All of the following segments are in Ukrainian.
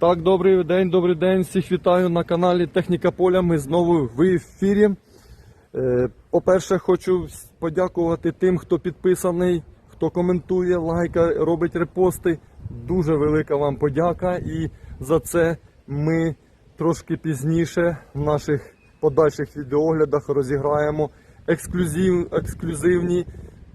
Так, добрий день, добрий день. Всіх вітаю на каналі Техніка Поля. Ми знову в ефірі. Е, По-перше, хочу подякувати тим, хто підписаний, хто коментує, лайка, робить репости. Дуже велика вам подяка. І за це ми трошки пізніше в наших подальших відеоглядах розіграємо ексклюзив, ексклюзивні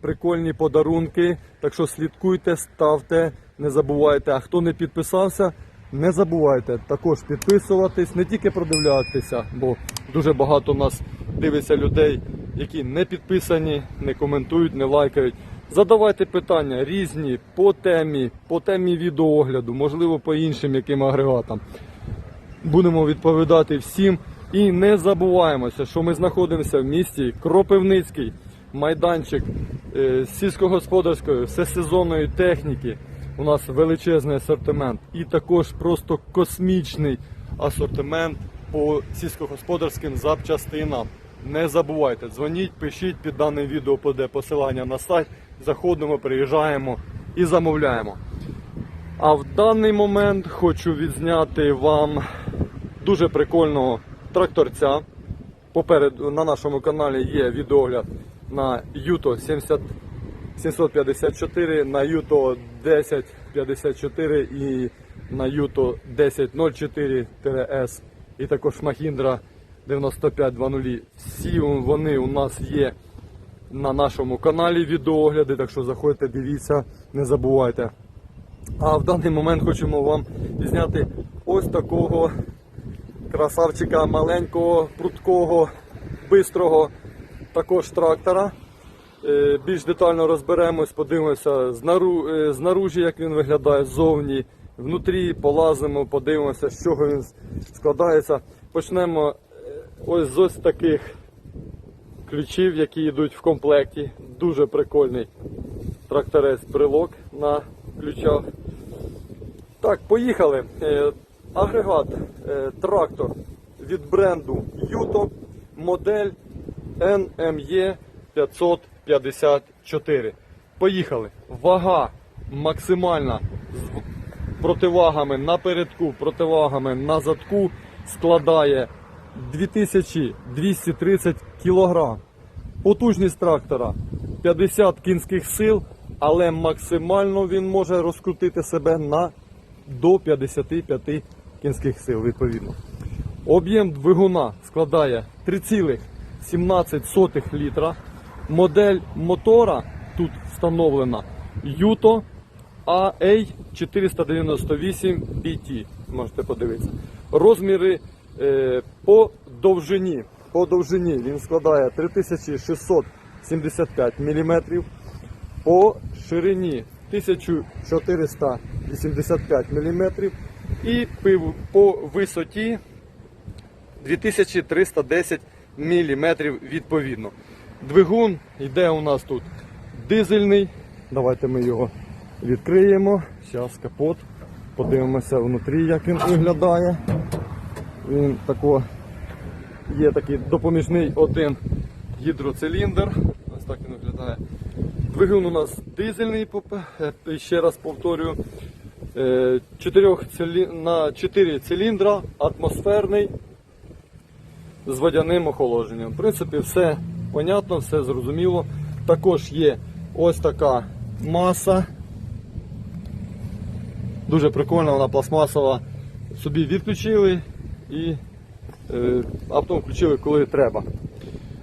прикольні подарунки. Так що слідкуйте, ставте, не забувайте. А хто не підписався, не забувайте також підписуватись, не тільки продивлятися, бо дуже багато у нас дивиться людей, які не підписані, не коментують, не лайкають. Задавайте питання різні по темі, по темі відеоогляду, можливо, по іншим яким агрегатам. Будемо відповідати всім. І не забуваємося, що ми знаходимося в місті Кропивницький, майданчик е, сільськогосподарської всесезонної техніки. У нас величезний асортимент і також просто космічний асортимент по сільськогосподарським запчастинам. Не забувайте, дзвоніть, пишіть під даним відео буде посилання на сайт. Заходимо, приїжджаємо і замовляємо. А в даний момент хочу відзняти вам дуже прикольного тракторця. Попереду на нашому каналі є відеогляд на Юто 70 754, на Юто 1054 і на Юто 1004-S і також Махіндра 9520. Всі вони у нас є на нашому каналі відеогляди, так що заходьте, дивіться, не забувайте. А в даний момент хочемо вам зняти ось такого красавчика маленького, прудкого, бистрого, також трактора. Е, Більш детально розберемось, подивимося е, знаружі, як він виглядає ззовні, внутрі полазимо, подивимося, з чого він складається. Почнемо е, ось з ось таких ключів, які йдуть в комплекті. Дуже прикольний тракторець брелок на ключах. Так, поїхали. Агрегат, трактор від бренду Юто, модель NME 554. Поїхали. Вага максимальна з противагами на передку, противагами на задку складає 2230 кг. Потужність трактора 50 кінських сил, але максимально він може розкрутити себе на до 55 кінських сил відповідно. Об'єм двигуна складає 3,17 літра. Модель мотора тут встановлена Yuto AA498BT. Можете подивитися. Розміри е, по довжині. По довжині він складає 3675 мм. По ширині 1485 мм. І по висоті 2310 мм відповідно. Двигун йде у нас тут дизельний. Давайте ми його відкриємо. Зараз капот. Подивимося внутрі, як він виглядає. Він тако, є такий допоміжний один гідроциліндр. Ось так він виглядає. Двигун у нас дизельний, е, ще раз повторюю. Е, цилі... на 4 циліндра, атмосферний з водяним охолодженням. В принципі, все понятно, все зрозуміло. Також є ось така маса. Дуже прикольна, вона пластмасова. Собі відключили і е, автом включили, коли треба.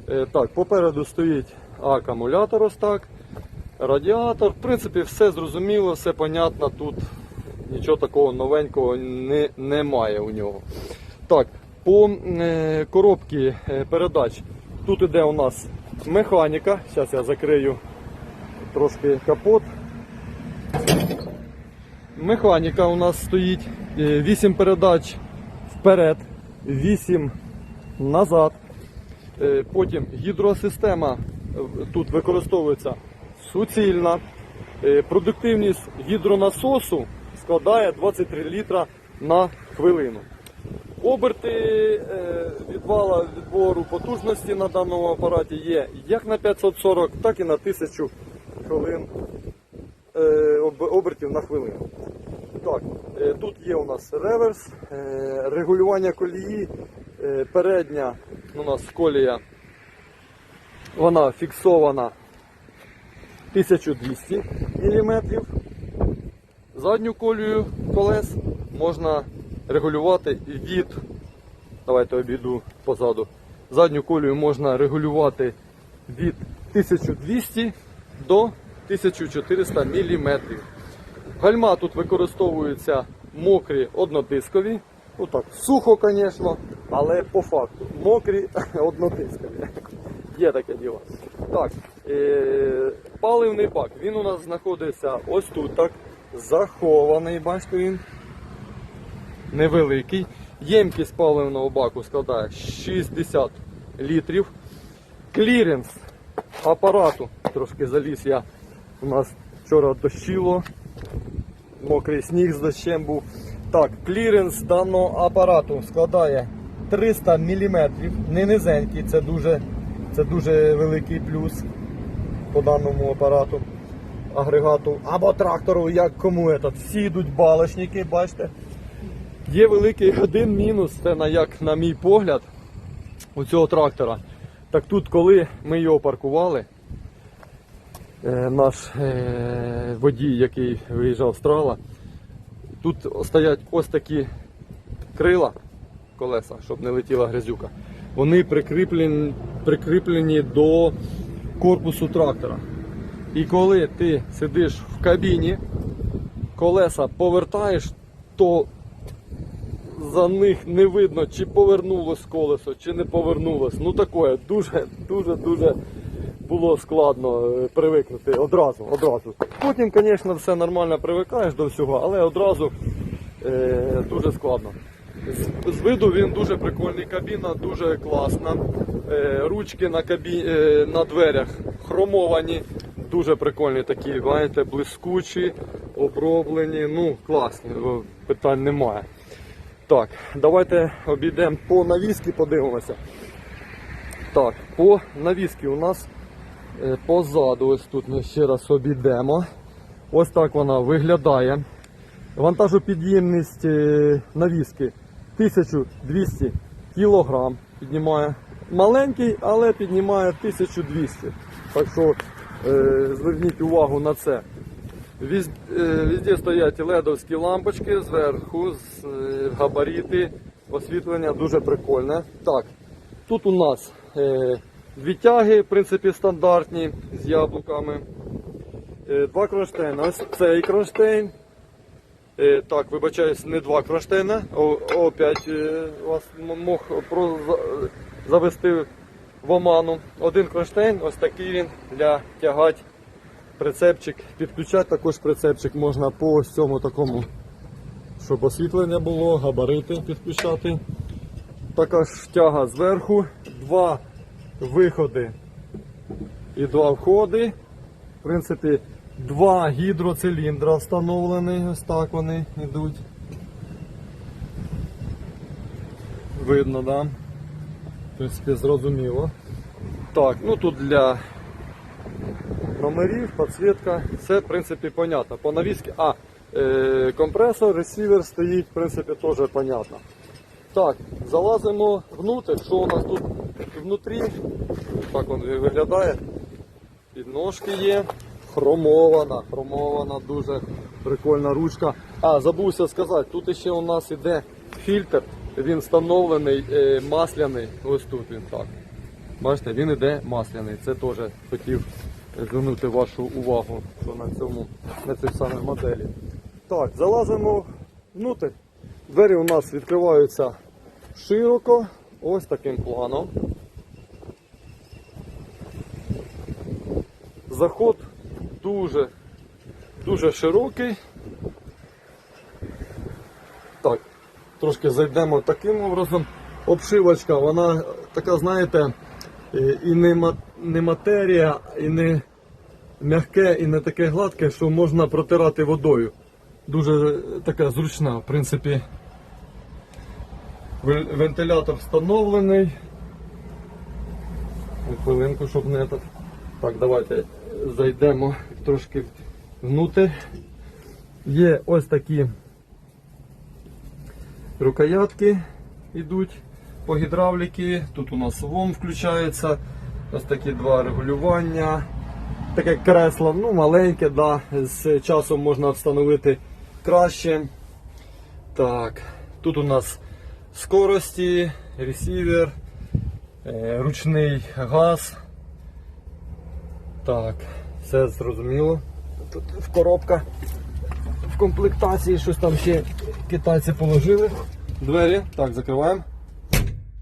Е, так, попереду стоїть акумулятор ось так. Радіатор. В принципі, все зрозуміло, все понятно. Тут нічого такого новенького не, немає у нього. Так, по е, коробці е, передач. Тут іде у нас механіка. Зараз я закрию трошки капот. Механіка у нас стоїть 8 передач вперед, 8 назад. Е, Потім гідросистема е, тут використовується суцільна. Е, Продуктивність гідронасосу складає 23 літра на хвилину. Оберти е, відвала відбору потужності на даному апараті є як на 540, так і на 1000 хвилин е, обертів на хвилину. Так, е, тут є у нас реверс, регулювання колії, передня у нас колія, вона фіксована 1200 мм. Задню колію колес можна регулювати від, давайте обійду позаду. Задню колію можна регулювати від 1200 до 1400 мм. Гальма тут використовуються мокрі однодискові. Ну так, сухо, звісно, але по факту мокрі однодискові. Є таке діло. Так, е- паливний бак. Він у нас знаходиться ось тут так. Захований, бачите він. Невеликий. Ємкість паливного баку складає 60 літрів. Кліренс апарату. Трошки заліз я. У нас вчора дощило. Мокрий сніг з дощем був. Так, кліренс даного апарату складає 300 мм. Не низенький, це дуже, це дуже великий плюс по даному апарату, агрегату або трактору, як кому этот. Всі йдуть балочники, бачите. Є великий один мінус, це на, як на мій погляд, у цього трактора. Так тут, коли ми його паркували, е, наш е, водій, який виїжджав з трала, тут стоять ось такі крила, колеса, щоб не летіла грязюка. Вони прикріплені, прикріплені до корпусу трактора. І коли ти сидиш в кабіні, колеса повертаєш, то за них не видно, чи повернулось колесо, чи не повернулось. Ну таке, дуже, дуже, дуже було складно е, привикнути одразу, одразу. Потім, звісно, все нормально привикаєш до всього, але одразу е, дуже складно. З, з виду він дуже прикольний, кабіна дуже класна. Е, ручки на, кабі... е, на дверях хромовані, дуже прикольні такі, знаєте, блискучі, оброблені. Ну, класні, питань немає. Так, давайте обійдемо по навіски, подивимося. Так, по навіски у нас е, позаду, ось тут ми ще раз обійдемо. Ось так вона виглядає. Вантажопідємність е, навіски 1200 кг піднімає. Маленький, але піднімає 1200. Так що е, зверніть увагу на це. Е, Везде стоять ледовські лампочки зверху, е, габарити, освітлення дуже прикольне. Так, тут у нас е, дві тяги, в принципі, стандартні з яблуками. Два кронштейни. Ось цей кронштейн. Так, вибачаюсь, не два кронштейна. Опять вас мог завести в оману. Один кронштейн, ось такий він для тягать прицепчик. Підключати також прицепчик можна по ось цьому такому, щоб освітлення було, габарити підключати. Така ж тяга зверху, два виходи і два входи. В принципі, два гідроциліндра встановлені, ось так вони йдуть. Видно, да? В принципі, зрозуміло. Так, ну тут для номерів, підсвітка, все в принципі понятно. По навіски, а, е, компресор, ресівер стоїть, в принципі, теж понятно. Так, залазимо внутрь, що у нас тут внутрі. Так він виглядає. Підножки є. Хромована, хромована, дуже прикольна ручка. А, забувся сказати, тут ще у нас іде фільтр, він встановлений е, масляний. Ось тут він так. Бачите, він іде масляний. Це теж хотів звернути вашу увагу на цьому, на цій самій моделі. Так, залазимо внутрь. Двері у нас відкриваються широко, ось таким планом. Заход дуже, дуже широкий. Так, трошки зайдемо таким образом. Обшивочка, вона така, знаєте, е, і не, не матерія, і не м'яке, і не таке гладке, що можна протирати водою. Дуже така зручна, в принципі. Вентилятор встановлений. Хвилинку, щоб не так. Так, давайте зайдемо трошки внутрь. Є ось такі рукоятки йдуть по гідравліки. Тут у нас ВОМ включається. Ось такі два регулювання. Таке кресло, ну маленьке, да. з часом можна встановити краще. Так, тут у нас скорості, ресівер, е, ручний газ. Так, все зрозуміло. Тут в коробка в комплектації щось там ще китайці положили. Двері. Так, закриваємо.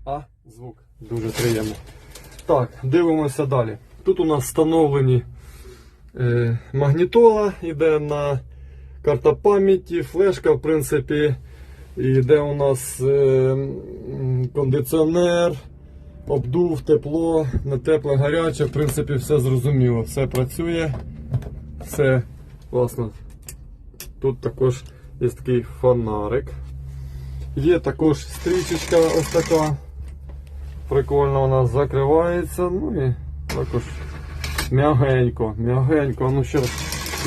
А, звук. Дуже приємно. Так, дивимося далі. Тут у нас встановлені е, магнітола, йде на карта пам'яті, флешка, в принципі, йде у нас е, кондиціонер, обдув, тепло, не тепле, гаряче, в принципі, все зрозуміло, все працює, все класно. Тут також є такий фонарик. Є також стрічечка ось така. Прикольно вона закривається. Ну і також м'ягенько, м'ягенько, ну ще раз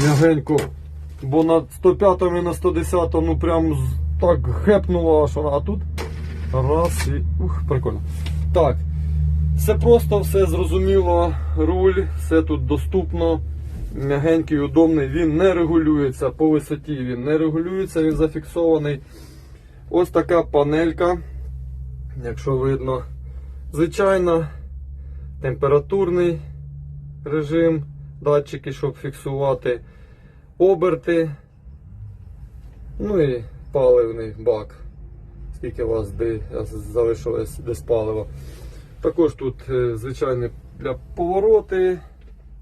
м'ягенько. Бо на 105 і на 110 ну прям так гепнуло, вона. А тут раз і. Ух, прикольно. Так. Все просто, все зрозуміло. Руль, все тут доступно. М'ягенький, удобний. Він не регулюється по висоті, він не регулюється, він зафіксований. Ось така панелька, якщо видно. Звичайно, температурний режим, датчики, щоб фіксувати оберти. Ну і паливний бак. Скільки у вас залишилось десь палива. Також тут е, звичайний для повороти,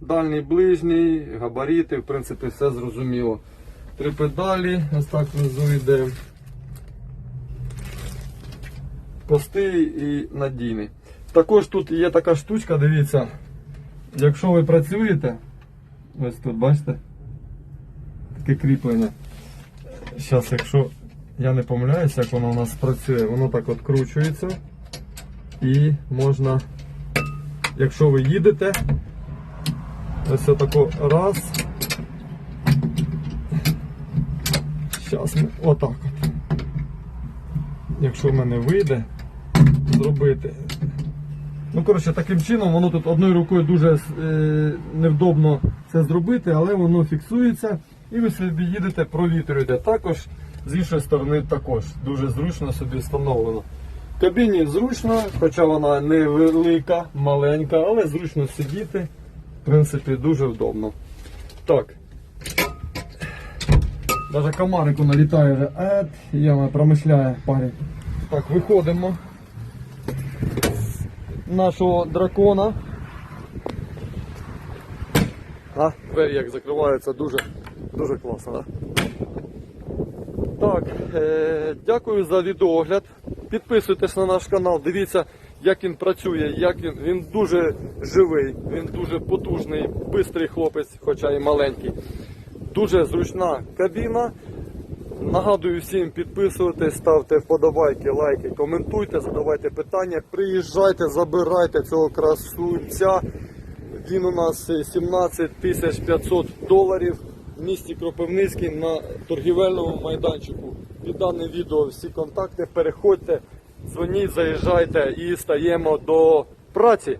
дальній ближній, габарити, в принципі, все зрозуміло. Три педалі, ось так внизу йде. Простий і надійний. Також тут є така штучка, дивіться, якщо ви працюєте, ось тут бачите, таке кріплення. Зараз, якщо я не помиляюся, як воно у нас працює, воно так от кручується. І можна, якщо ви їдете, ось отако раз. Зараз ми отак от. Якщо в мене вийде, зробити. Ну, коротше, таким чином воно тут одною рукою дуже е, невдобно це зробити, але воно фіксується і ви собі їдете, провітрюєте. Також з іншої сторони також дуже зручно собі встановлено. Кабіні зручно, хоча вона невелика, маленька, але зручно сидіти. В принципі, дуже вдобно. Так. Даже комарику налітає вже. Ет, яма промишляє парень. Так, виходимо нашого дракона. А, двері як закриваються, дуже, дуже класно, да? Так, е- дякую за відеогляд. Підписуйтесь на наш канал, дивіться, як він працює, як він, він дуже живий, він дуже потужний, бистрий хлопець, хоча і маленький. Дуже зручна кабіна. Нагадую всім підписуватись, ставте вподобайки, лайки, коментуйте, задавайте питання. Приїжджайте, забирайте цього красунця. Він у нас е, 17 тисяч 500 доларів в місті Кропивницький на торгівельному майданчику. Під дане відео всі контакти, переходьте, дзвоніть, заїжджайте і стаємо до праці.